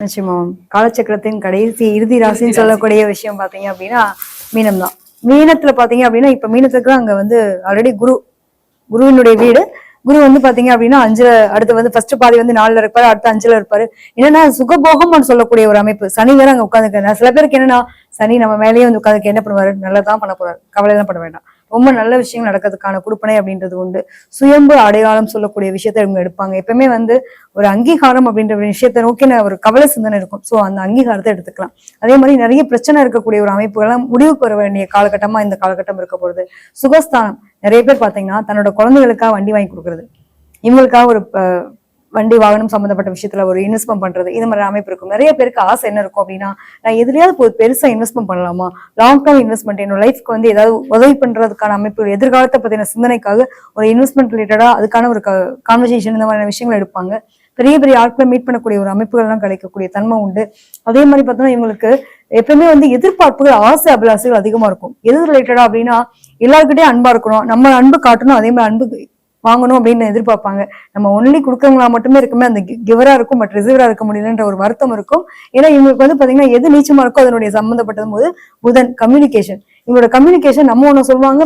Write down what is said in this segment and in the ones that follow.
நிச்சயமா. காலச்சக்கரத்தின் கடைசி இறுதி ராசின்னு சொல்லக்கூடிய விஷயம் பாத்தீங்க அப்படின்னா மீனம் தான் மீனத்துல பாத்தீங்க அப்படின்னா இப்ப மீனத்துக்கு அங்க வந்து ஆல்ரெடி குரு குருவினுடைய வீடு. குரு வந்து பாத்தீங்க அப்படின்னா அஞ்சுல அடுத்து வந்து ஃபர்ஸ்ட் பாதி வந்து நாலுல இருப்பாரு அடுத்து அஞ்சுல இருப்பாரு. என்னன்னா சுகபோகம்னு சொல்லக்கூடிய ஒரு அமைப்பு. சனி வேற அங்க உட்காந்துருக்காரு சில பேருக்கு என்னன்னா சனி நம்ம மேலேயே வந்து உட்காந்துக்கு என்ன பண்ணுவாரு? நல்லதான் பண்ண போறாரு. கவலை எல்லாம் பண்ண வேண்டாம். ரொம்ப நல்ல விஷயங்கள் நடக்கிறதுக்கான கொடுப்பனை அப்படின்றது உண்டு. சுயம்பு அடையாளம் சொல்லக்கூடிய விஷயத்தை இவங்க எடுப்பாங்க. எப்பவுமே வந்து ஒரு அங்கீகாரம் அப்படின்ற ஒரு விஷயத்தை நோக்கி ஒரு கவலை சிந்தனை இருக்கும். சோ அந்த அங்கீகாரத்தை எடுத்துக்கலாம். அதே மாதிரி நிறைய பிரச்சனை இருக்கக்கூடிய ஒரு அமைப்புகள்லாம் முடிவுக்கு வர வேண்டிய காலகட்டமா இந்த காலகட்டம் இருக்க போகிறது சுகஸ்தானம். நிறைய பேர் பார்த்தீங்கன்னா தன்னோட குழந்தைகளுக்காக வண்டி வாங்கி கொடுக்குறது. இவங்களுக்காக ஒரு அஹ், வண்டி வாகனம் சம்பந்தப்பட்ட விஷயத்துல ஒரு இன்வெஸ்ட்மெண்ட் பண்றது இது மாதிரி அமைப்பு இருக்கும். நிறைய பேருக்கு ஆசை என்ன இருக்கும் அப்படின்னா நான் எதுலயாவது ஒரு பெருசா இன்வெஸ்ட்மெண்ட் பண்ணலாமா? லாங் டேர்ம் இன்வெஸ்ட்மெண்ட் என்னோட லைஃப்க்கு வந்து ஏதாவது உதவி பண்றதுக்கான அமைப்பு எதிர்காலத்தை பத்தின சிந்தனைக்காக ஒரு இன்வெஸ்ட்மெண்ட் ரிலேட்டடா அதுக்கான ஒரு கான்வர்சேஷன் இந்த மாதிரியான விஷயங்கள் எடுப்பாங்க. பெரிய பெரிய ஆட்களை மீட் பண்ணக்கூடிய ஒரு அமைப்புகள்லாம் கிடைக்கக்கூடிய தன்மை உண்டு. அதே மாதிரி பார்த்தோம்னா இவங்களுக்கு எப்பவுமே வந்து எதிர்பார்ப்புகள் ஆசை அபிலாசைகள் அதிகமா இருக்கும். எது ரிலேட்டடா அப்படின்னா எல்லாருக்கிட்டே அன்பா இருக்கணும். நம்ம அன்பு காட்டணும் அதே மாதிரி அன்பு வாங்கணும் அப்படின்னு எதிர்பார்ப்பாங்க. நம்ம ஒன்லி கொடுக்கறவங்களா மட்டுமே இருக்குமே அந்த கிவரா இருக்கும் பட் ரிசீவரா இருக்க முடியலன்ற ஒரு வருத்தம் இருக்கும். ஏன்னா இவங்களுக்கு வந்து பாத்தீங்கன்னா எது நீச்சமா இருக்கோ அதனுடைய சம்பந்தப்பட்டது போது புதன் கம்யூனிகேஷன் இவங்களோட கம்யூனிகேஷன் நம்ம ஒண்ணு சொல்லுவாங்க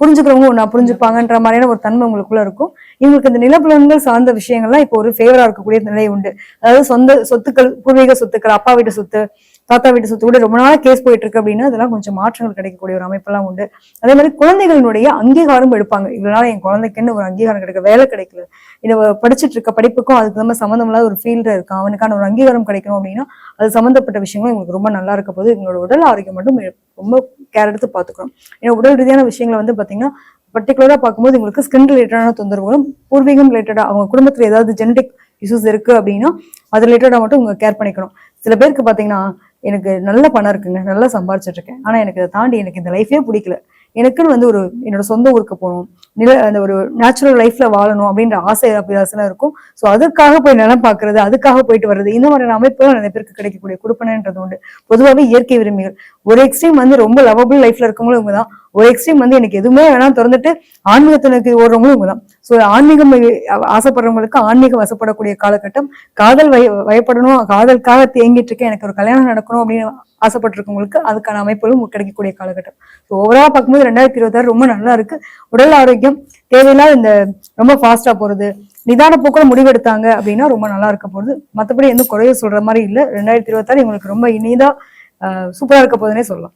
புரிஞ்சுக்கிறவங்க ஒண்ணா புரிஞ்சுப்பாங்கன்ற மாதிரியான ஒரு தன்மை உங்களுக்குள்ள இருக்கும். இவங்களுக்கு இந்த நிலப்புலன்கள் சார்ந்த விஷயங்கள்லாம் இப்போ ஒரு ஃபேவரா இருக்கக்கூடிய நிலை உண்டு. அதாவது சொந்த சொத்துக்கள் பூர்வீக சொத்துக்கள் அப்பா வீட்டு சொத்து தாத்தா வீட்டு சொத்து கூட ரொம்ப நாள் கேஸ் போயிட்டு இருக்கு அப்படின்னா அதெல்லாம் கொஞ்சம் மாற்றங்கள் கிடைக்கக்கூடிய ஒரு அமைப்பெல்லாம் உண்டு. அதே மாதிரி குழந்தைகளினுடைய அங்கீகாரம் எடுப்பாங்க. இதனால என் குழந்தைக்குன்னு ஒரு அங்கீகாரம் கிடைக்க வேலை கிடைக்கல. இதை படிச்சுட்டு இருக்க படிப்புக்கும் அதுக்கு நம்ம சம்மந்தம் இல்லாத ஒரு ஃபீல்டு இருக்கும் அவனுக்கான ஒரு அங்கீகாரம் கிடைக்கணும் அப்படின்னா அது சம்மந்தப்பட்ட விஷயங்களும் எங்களுக்கு ரொம்ப நல்லா இருக்க போது எங்களோட உடல் ஆரோக்கியம் மட்டும் ரொம்ப கேர் எடுத்து பார்த்துக்கணும். ஏன்னா உடல் ரீதியான விஷயங்களை வந்து பாத்தீங்கன்னா பர்டிகுலரா பார்க்கும்போது உங்களுக்கு ஸ்கின் ரிலேட்டடான தொந்தரவுகளும் பூர்வீகம் ரிலேட்டடா அவங்க குடும்பத்துல ஏதாவது ஜெனடிக் இஷ்யூஸ் இருக்கு அப்படின்னா அது ரிலேட்டடா மட்டும் உங்க கேர் பண்ணிக்கணும். சில பேருக்கு பாத்தீங்கன்னா எனக்கு நல்ல பணம் இருக்குங்க நல்லா சம்பாரிச்சிட்ருக்கேன் ஆனால் எனக்கு இதை தாண்டி எனக்கு இந்த லைஃபே பிடிக்கல. எனக்குன்னு வந்து ஒரு என்னோட சொந்த ஊருக்கு போகணும். நில அந்த ஒரு நேச்சுரல் லைஃப்ல வாழணும் அப்படின்ற ஆசை அபிலாசெல்லாம் இருக்கும். ஸோ அதுக்காக போய் நிலம் பார்க்கறது அதுக்காக போயிட்டு வர்றது இந்த மாதிரியான அமைப்புகள் நிறைய பேருக்கு கிடைக்கக்கூடிய கொடுப்பனன்றது உண்டு. பொதுவாகவே இயற்கை விரும்பிகள். ஒரு எக்ஸ்ட்ரீம் வந்து ரொம்ப லவபிள் லைஃப்ல இருக்கவங்களும் இவங்க தான். ஒரு எக்ஸ்ட்ரீம் வந்து எனக்கு எதுவுமே வேணாம் திறந்துட்டு ஆன்மீகத்தினுக்கு ஓடுறவங்களும் இவங்க தான். ஸோ ஆன்மீகம் ஆசைப்படுறவங்களுக்கு ஆன்மீகம் வசப்படக்கூடிய காலகட்டம். காதல் வய வயப்படணும் காதலுக்காக தேங்கிட்டு இருக்கேன் எனக்கு ஒரு கல்யாணம் நடக்கணும் அப்படின்னு ஆசைப்பட்டிருக்கவங்களுக்கு அதுக்கான அமைப்புகளும் கிடைக்கக்கூடிய காலகட்டம். ஸோ ஓவராக பார்க்கும்போது ரெண்டாயிரத்தி இருபத்தாறு ரொம்ப நல்லா இருக்கு. உடல் ஆரோக்கியம் தேவையில்லாத இந்த ரொம்ப ஃபாஸ்டா போறது நிதான போக்குல முடிவெடுத்தாங்க அப்படின்னா ரொம்ப நல்லா இருக்க போகுது. மற்றபடி எந்த குறைய சொல்ற மாதிரி இல்லை. ரெண்டாயிரத்தி இருபத்தாறு இவங்களுக்கு ரொம்ப இனிதா சூப்பரா இருக்க போகுதுன்னே சொல்லலாம்.